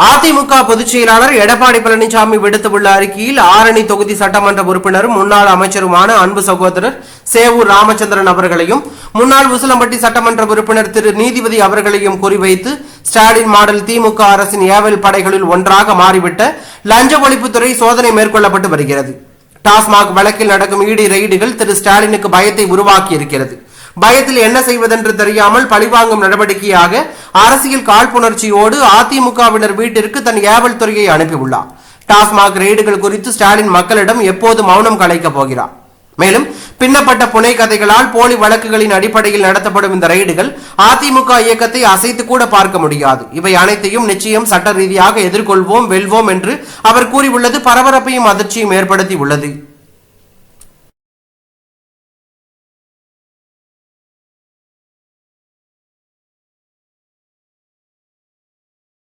அதிமுக பொதுச் செயலாளர் எடப்பாடி பழனிசாமி விடுத்துள்ள அறிக்கையில் ஆரணி தொகுதி சட்டமன்ற உறுப்பினரும் முன்னாள் அமைச்சருமான அன்பு சகோதரர் சேவூர் ராமச்சந்திரன் அவர்களையும் முன்னாள் உசிலம்பட்டி சட்டமன்ற உறுப்பினர் திரு நீதிபதி அவர்களையும் குறிவைத்து ஸ்டாலின் மாடல் திமுக அரசின் ஏவல் படைகளில் ஒன்றாக மாறிவிட்ட லஞ்ச ஒழிப்புத்துறை சோதனை மேற்கொள்ளப்பட்டு வருகிறது. டாஸ்மாக் வழக்கில் நடக்கும் இடி ரெய்டுகள் திரு ஸ்டாலினுக்கு பயத்தை உருவாக்கி இருக்கிறது பயத்தில் என்ன செய்வதென்று தெரியாமல் பழிவாங்கும் நடவடிக்கையாக அரசியல் காழ்ப்புணர்ச்சியோடு அதிமுகவினர் வீட்டிற்கு தன் ஏவல் துறையை அனுப்பியுள்ளார். டாஸ்மாக் ரெய்டுகள் குறித்து ஸ்டாலின் மக்களிடம் எப்போது மௌனம் கலைக்கப் போகிறார்? மேலும் பின்னப்பட்ட புனை கதைகளால் போலி வழக்குகளின் அடிப்படையில் நடத்தப்படும் இந்த ரெய்டுகள் அதிமுக இயக்கத்தை அசைத்து கூட பார்க்க முடியாது. இவை அனைத்தையும் நிச்சயம் சட்ட ரீதியாக எதிர்கொள்வோம் வெல்வோம் என்று அவர் கூறியுள்ளது. பரபரப்பையும் அதிர்ச்சியும் ஏற்படுத்தி உள்ளது